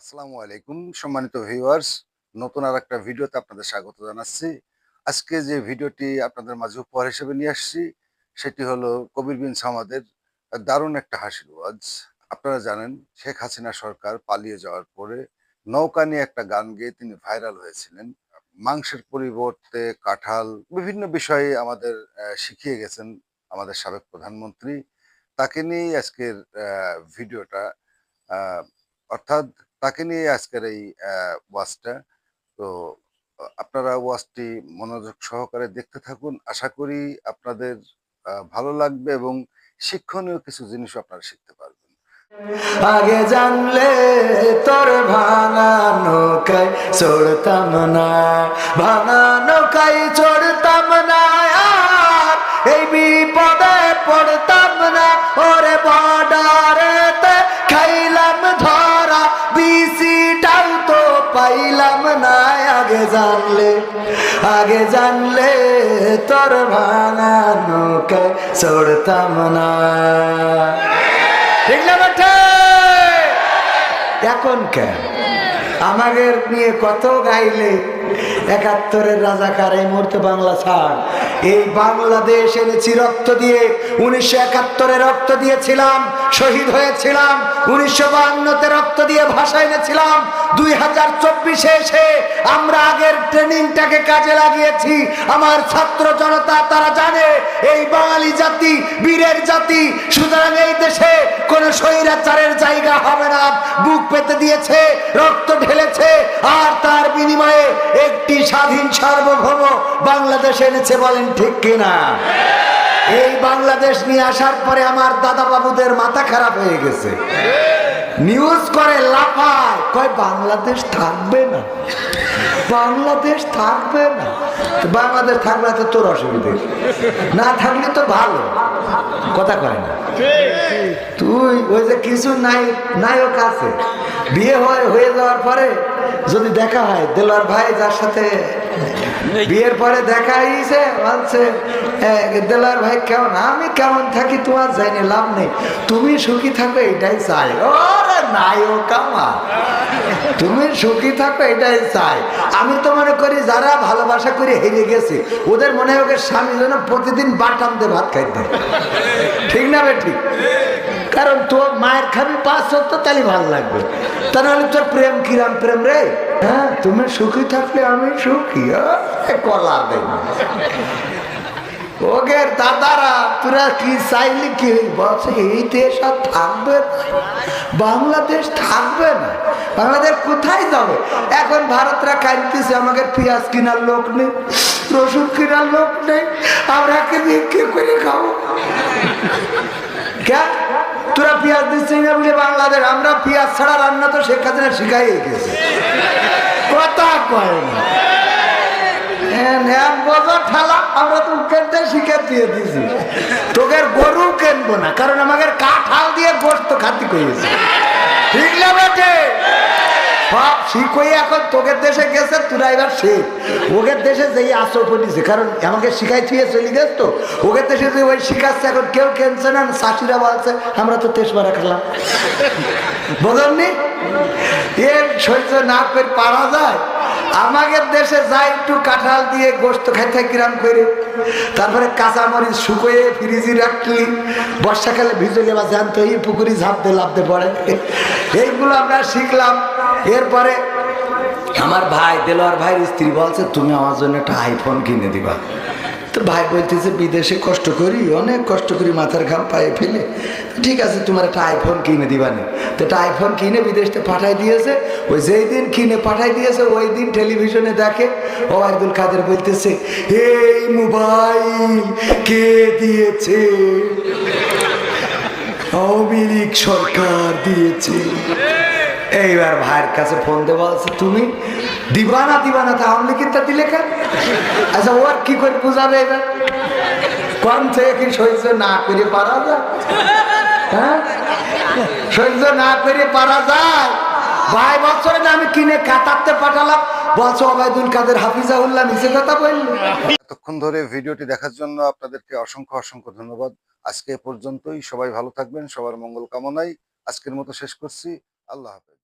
আসসালামু আলাইকুম, সম্মানিত ভিউয়ার্স নতুন আর একটা ভিডিওতে আপনাদের স্বাগত জানাচ্ছি। আজকে যে ভিডিওটি আপনাদের মাঝে উপহার হিসেবে নিয়ে আসছি, সেটি হলো কবির বিন সামাদের দারুণ একটা হাসির ওয়াজ। আপনারা জানেন, শেখ হাসিনা সরকার পালিয়ে যাওয়ার পরে নৌকা নিয়ে একটা গান গেয়ে তিনি ভাইরাল হয়েছিলেন। মাংসের পরিবর্তে কাঁঠাল বিভিন্ন বিষয়ে আমাদের শিখিয়ে গেছেন আমাদের সাবেক প্রধানমন্ত্রী। তাকে নিয়েই আজকের ভিডিওটা অর্থাৎ তাকে নিয়ে আজকের এই ওয়াজটা তো আপনারা ওয়াজটি মনোযোগ সহকারে দেখতে থাকুন। আশা করি আপনাদের ভালো লাগবে এবং শিক্ষণীয় কিছু জিনিস আপনারা শিখতে পারবেন। আগে জানলে তোর ভাঙা নৌকায় চড়তাম না। ভাঙা নৌকায় চড়তাম জানলে, আগে জানলে তোর ভাঙা নৌকায় চড়তাম না। ঠিক না? এখন কেন? আমাদের নিয়ে কত গাইলে, একাত্তরের রাজাকার এই মুহূর্তে বাংলা ছাড়। এই বাংলাদেশ এনেছি রক্ত দিয়ে। উনিশশো একাত্তরে রক্ত দিয়েছিলাম, শহীদ হয়েছিলাম। উনিশশো বাহান্নতে রক্ত দিয়ে ভাষা এনেছিলাম। দুই হাজার চব্বিশে এসে আমরা আগের ট্রেনিংটাকে কাজে লাগিয়েছি। আমার ছাত্র জনতা, তারা জানে এই বাঙালি জাতি, বীরের জাতি। সুতরাং এই দেশে কোন স্বৈরাচারের জায়গা হবে না। বুক পেতে দিয়েছে, রক্ত ঢেলেছে। আর তার বিনিময়ে একটি স্বাধীন সার্বভৌম বাংলাদেশ এনেছে বলেন ঠিক কিনা? এই বাংলাদেশ নিয়ে আসার পরে আমার দাদা বাবুদের মাথা খারাপ হয়ে গেছে। নিউজ করে লাফায়, কয়, বাংলাদেশ থাকবে না, বাংলাদেশ থাকবে না। বাংলাদেশ থাকবে না তো তোর অসুবিধে, না থাকলে তো ভালো। কথা কয় না। তুই ওই যে কিছু নাই, নায়ক আছে, বিয়ে হয়, হয়ে যাওয়ার পরে যদি দেখা হয় দেলোয়ার ভাই যার সাথে বিয়ের পরে দেখা হয়েছে বলছে "এ, দেলোয়ার ভাই কেমন? আমি কেমন থাকি তোমার জানি লাভ নেই। তুমি সুখী থাকো এটাই চাই। ওরে নায়ক আমার। তুমি সুখী থাকো এটাই চাই। আমি তো মনে করি যারা ভালোবাসা করে হেরে গেছে ওদের মনে হয় স্বামী যেন প্রতিদিন বাটাম দিয়ে ভাত খাইতে ঠিক না বে ঠিক? কারণ তোর মায়ের খাবি পাঁচ সত্য তাহলে ভালো লাগবে। তা নাহলে তোর প্রেম কিরাম, প্রেম রে? হ্যাঁ তুমি সুখী থাকলে আমি সুখী কলা ওকে দাদারা, তোরা কি কি? থাকবে বাংলাদেশ থাকবে না। বাংলাদেশ কোথায় যাবে? এখন ভারতরা কাঁদতেছে, আমাকে লোক নেই, রসুন কেনার লোক নেই, আমরা কি করে খাব? তোরা পেঁয়াজ দিচ্ছিস না বলে বাংলাদেশ আমরা পেঁয়াজ ছাড়া রান্না তো শেখ হাসিনা শিখাই গেছে। কথা কয় না। হ্যাঁ, আমরা তো কেনতে শিখে দিয়ে দিছি তোকে গরু কেনবো না কারণ আমাকে কাঠাল দিয়ে গোস্ত খাতি করেছে। ঠিক না বেটে? সব শিখই এখন তোকের দেশে গেছে, তোরা এবার শেখ ওদের দেশে যেই আসর পড়িছে কারণ আমাকে শিখাই থুয়ে চলে গেছে তো? ওদের দেশে যে ওই শিখাচ্ছে, এখন কেউ কেনছে না শাশুরা বলছে, আমরা তো তেসমারা খেলাম। বোঝেননি এর সহ্য না করে পারা যায়। আমাদের দেশে যাই একটু কাঁঠাল দিয়ে গোস্ত খাইতে কিরাম করে, তারপরে কাঁচামরিচ শুকোয়ে ফ্রিজি রাখলি, বর্ষাকালে ভিজলে বা জ্যান্ত পুকুরি ঝাপতে লাভতে পড়ে। এইগুলো আমরা শিখলাম। এরপরে আমার ভাই, দেলোয়ার ভাইয়ের স্ত্রী বলছে, তুমি আমার জন্য একটা আইফোন কিনে দিবা। তো ভাই বলতেছে, বিদেশে কষ্ট করি, অনেক কষ্ট করি, মাথার ঘাম পায়ে ফেলে। ঠিক আছে, তোমার একটা আইফোন কিনে দিবানি তো একটা আইফোন কিনে বিদেশে পাঠাই দিয়েছে। ওই যেই দিন কিনে পাঠাই দিয়েছে, ওই দিন টেলিভিশনে দেখে, ও আব্দুল কাদের বলতেছে, এই মোবাইল কে দিয়েছে? আওয়ামী লীগ সরকার দিয়েছে। এইবার ভাইয়ের কাছে ফোন দিয়ে আছে তুমি? দিবানা দিবানা, তা আওয়ামী লীগের তা দিলে কেন? আচ্ছা ও আর কি করে বুঝাবে এবার? কম থেকে কি সহ্য না করে পারা যায়? হ্যাঁ? সহ্য না করে পারা যায়? ভাই বছরে আমি কিনে কাতারতে পাঠালাম, বলছো অবায়দুল কাদের হাফিজাউল্লাহ নিজে কথা বললি। এতক্ষণ ধরে ভিডিওটি দেখার জন্য আপনাদেরকে অসংখ্য অসংখ্য ধন্যবাদ। আজকে এ পর্যন্তই। সবাই ভালো থাকবেন, সবার মঙ্গল কামনায় আজকের মতো শেষ করছি। আল্লাহ হাফেজ।